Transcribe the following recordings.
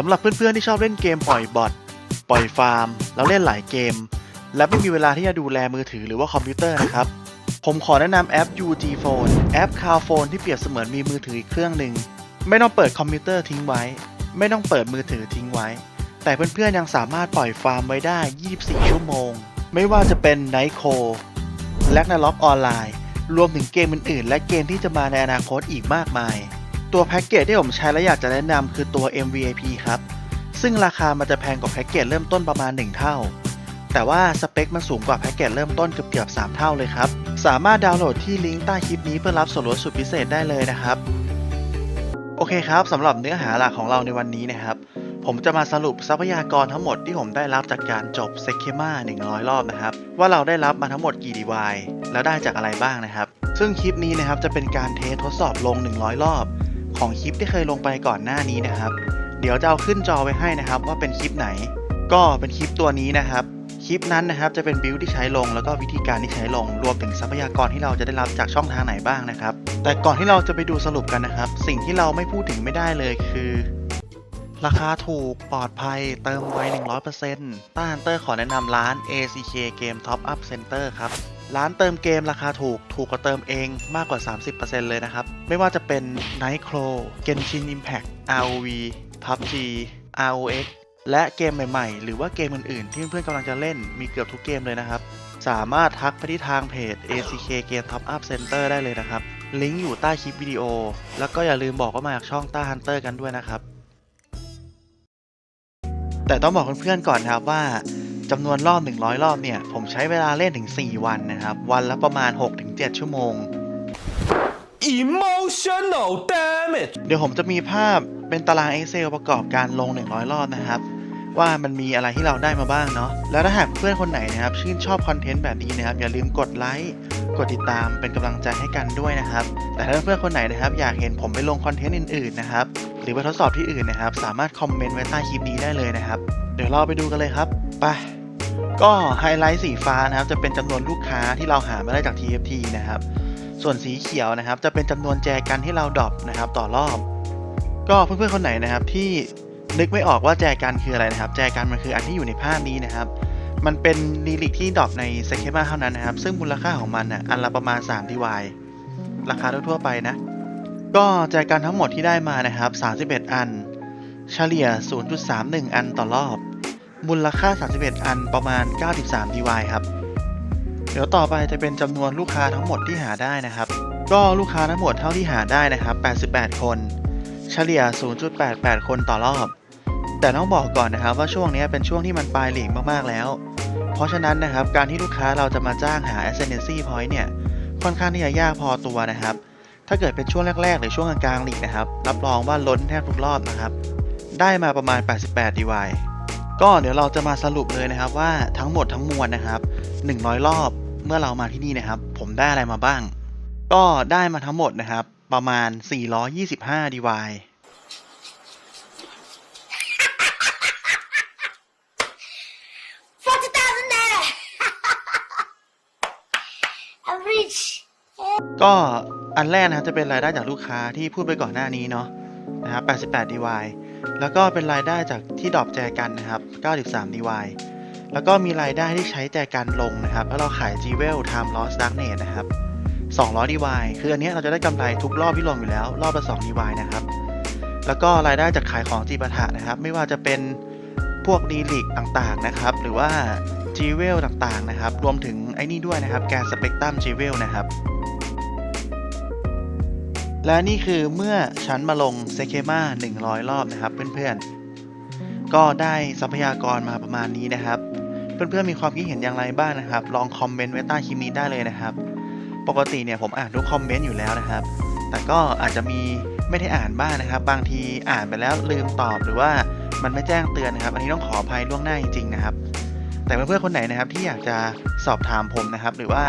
สำหรับเพื่อนๆที่ชอบเล่นเกมปล่อยบอทปล่อยฟาร์ม แล้วเล่นหลายเกม และไม่มีเวลาที่จะดูแลมือถือหรือว่าคอมพิวเตอร์นะครับ ผมขอแนะนำแอป UG Phone แอป Cloud Phone ที่เปรียบเสมือนมีมือถืออีกเครื่องหนึ่งไม่ต้องเปิดคอมพิวเตอร์ทิ้งไว้ ไม่ต้องเปิดมือถือทิ้งไว้ แต่เพื่อนๆยังสามารถปล่อยฟาร์มไว้ได้ 24 ชั่วโมง ไม่ว่าจะเป็น Night c o และนล็อกออนไลน์รวมถึงเกมอื่นๆ และเกมที่จะมาในอนาคตอีกมากมาย ตัวแพ็กเกจที่ผมใช้และอยากจะแนะนำคือตัว MVIP ครับ ซึ่งราคามันจะแพงกว่าแพ็กเกจเริ่มต้นประมาณ 1 เท่า แต่ว่าสเปคมันสูงกว่าแพ็กเกจเริ่มต้นเกือบๆ3เท่าเลยครับ สามารถดาวน์โหลดที่ลิงก์ใต้คลิปนี้เพื่อรับส่วนลดสุดพิเศษได้เลยนะครับ โอเคครับสำหรับเนื้อหาหลักของเราในวันนี้นะครับ ผมจะมาสรุปทรัพยากรทั้งหมดที่ผมได้รับจากการจบเซเคมา100 รอบนะครับ ว่าเราได้รับมาทั้งหมดกี่ดีวายแล้วได้จากอะไรบ้างนะครับ ซึ่งคลิปนี้นะครับจะเป็นการเทสทดสอบลง 100 รอบ ของคลิปที่เคยลงไปก่อนหน้านี้นะครับ เดี๋ยวจะเอาขึ้นจอไว้ให้นะครับ ว่าเป็นคลิปไหน ก็เป็นคลิปตัวนี้นะครับ คลิปนั้นนะครับจะเป็นบิลที่ใช้ลงแล้วก็วิธีการที่ใช้ลง รวมถึงทรัพยากรที่เราจะได้รับจากช่องทางไหนบ้างนะครับ แต่ก่อนที่เราจะไปดูสรุปกันนะครับ สิ่งที่เราไม่พูดถึงไม่ได้เลยคือ ราคาถูกปลอดภัย เติมไว 100%ต้าฮันเตอร์ขอแนะนำร้าน ACK Game Top Up Center ครับร้านเติมเกมราคาถูก ถูกกว่าเติมเองมากกว่า 30%เลยนะครับ ไม่ว่าจะเป็น Nightcrow Genshin Impact ROV PUBG ROX และเกมใหม่ๆ หรือว่าเกมอื่นๆ ที่เพื่อนๆกำลังจะเล่นมีเกือบทุกเกมเลยนะครับ สามารถทักไปที่ทางเพจ ACK Game Top Up Center ได้เลยนะครับ ลิงก์อยู่ใต้คลิปวิดีโอ แล้วก็อย่าลืมบอกว่ามาจากช่องต้าฮันเตอร์กันด้วยนะครับ แต่ต้องบอกเพื่อนๆก่อนนะครับว่าจำนวนรอบ 100 รอบเนี่ย ผมใช้เวลาเล่นถึง 4 วันนะครับ วันละประมาณ 6-7 ชั่วโมง Emotional damage เดี๋ยวผมจะมีภาพเป็นตาราง Excel ประกอบการลง 100 รอบนะครับ ว่ามันมีอะไรที่เราได้มาบ้างเนาะแล้วถ้าหากเพื่อนคนไหนนะครับ ชื่นชอบคอนเทนต์แบบนี้นะครับ อย่าลืมกดไลค์กดติดตามเป็นกำลังใจให้กันด้วยนะครับ แต่ถ้าเพื่อนคนไหนนะครับ อยากเห็นผมไปลงคอนเทนต์อื่นๆนะครับ หรือไปทดสอบที่อื่นนะครับ สามารถคอมเมนต์ไว้ใต้คลิปนี้ได้เลยนะครับ เดี๋ยวเราไปดูกันเลยครับไปก็ไฮไลท์สีฟ้านะครับจะเป็นจำนวนลูกค้าที่เราหามาได้จาก TFT นะครับ ส่วนสีเขียวนะครับ จะเป็นจำนวนแจกันที่เราดรอปนะครับ ต่อรอบ ก็เพื่อนๆคนไหนนะครับ ที่นึกไม่ออกว่าแจกันคืออะไรนะครับ แจกันมันคืออันที่อยู่ในภาพนี้นะครับ มันเป็นลีลิกที่ดรอปในเซเคมาเท่านั้นนะครับ ซึ่งมูลค่าของมันอะอันละประมาณ3 DY ราคาทั่วๆไปนะ ก็แจกันทั้งหมดที่ได้มานะครับ 31 อัน เฉลี่ย 0.31 อันต่อรอบ มูลค่า 31 อันประมาณ 93 DY ครับ เดี๋ยวต่อไปจะเป็นจำนวนลูกค้าทั้งหมดที่หาได้นะครับ ก็ลูกค้าทั้งหมดเท่าที่หาได้นะครับ 88 คน เฉลี่ย 0.88 คนต่อรอบ แต่ต้องบอกก่อนนะครับว่าช่วงนี้เป็นช่วงที่มันปลายหลีกมากๆแล้ว เพราะฉะนั้นนะครับการที่ลูกค้าเราจะมาจ้างหา Ascendancy Point เนี่ยค่อนข้างที่จะยากพอตัวนะครับ ถ้าเกิดเป็นช่วงแรกๆ หรือช่วงกลางๆหลีกนะครับ รับรองว่าล้นแทบทุกรอบนะครับ ได้มาประมาณ 88 DY ก็เดี๋ยวเราจะมาสรุปเลยนะครับว่าทั้งหมดทั้งมวลนะครับ 100 รอบเมื่อเรามาที่นี่นะครับ ผมได้อะไรมาบ้าง ก็ได้มาทั้งหมดนะครับ ประมาณ 425 DY 40,000 naira. I'm rich. ก็อันแรกนะครับจะเป็นรายได้จากลูกค้าที่พูดไปก่อนหน้านี้เนาะนะครับ88 DY แล้วก็เป็นรายได้จากที่ดรอปแจกันนะครับ 93 DY แล้วก็มีรายได้ที่ใช้แจกันลงนะครับ แล้วเราขาย g w e l Time Loss Darknet นะครับ 200 DY คืออันนี้เราจะได้กำไรทุกรอบที่ลงอยู่แล้ว รอบละ 2 DY นะครับ แล้วก็รายได้จากขายของจีปาถะนะครับ ไม่ว่าจะเป็นพวกดีลิกต่างๆนะครับ หรือว่า g w e l ต่างๆนะครับ รวมถึงไอ้นี่ด้วยนะครับ แกนสเปกตรัม g w e l นะครับ และนี่คือเมื่อฉันมาลงเซเคมา100 รอบนะครับเพื่อนๆ ก็ได้ทรัพยากรมาประมาณนี้นะครับ เพื่อนๆมีความคิดเห็นอย่างไรบ้างนะครับ ลองคอมเมนต์ไว้ใต้คลิปนี้ได้เลยนะครับ ปกติเนี่ยผมอ่านทุกคอมเมนต์อยู่แล้วนะครับ แต่ก็อาจจะมีไม่ได้อ่านบ้างนะครับ บางทีอ่านไปแล้วลืมตอบหรือว่ามันไม่แจ้งเตือนนะครับ อันนี้ต้องขออภัยล่วงหน้าจริงๆนะครับ แต่เพื่อนๆคนไหนนะครับที่อยากจะสอบถามผมนะครับ หรือว่า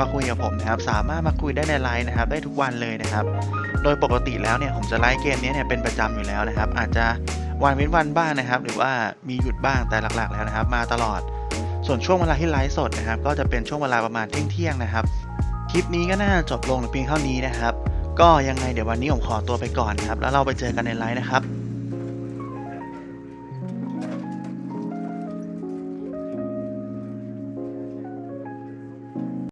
มาคุยกับผมนะครับ สามารถมาคุยได้ในไลน์นะครับ ได้ทุกวันเลยนะครับ โดยปกติแล้วเนี่ยผมจะไลฟ์เกมนี้เนี่ยเป็นประจำอยู่แล้วนะครับ อาจจะวันเว้นวันบ้างนะครับ หรือว่ามีหยุดบ้างแต่หลักๆ แล้วนะครับ มาตลอด ส่วนช่วงเวลาที่ไลฟ์สดนะครับ ก็จะเป็นช่วงเวลาประมาณเที่ยงๆนะครับคลิปนี้ก็น่าจะจบลงเพียงเท่านี้นะครับ ก็ยังไงเดี๋ยววันนี้ผมขอตัวไปก่อนนะครับ แล้วเราไปเจอกันในไลฟ์นะครับ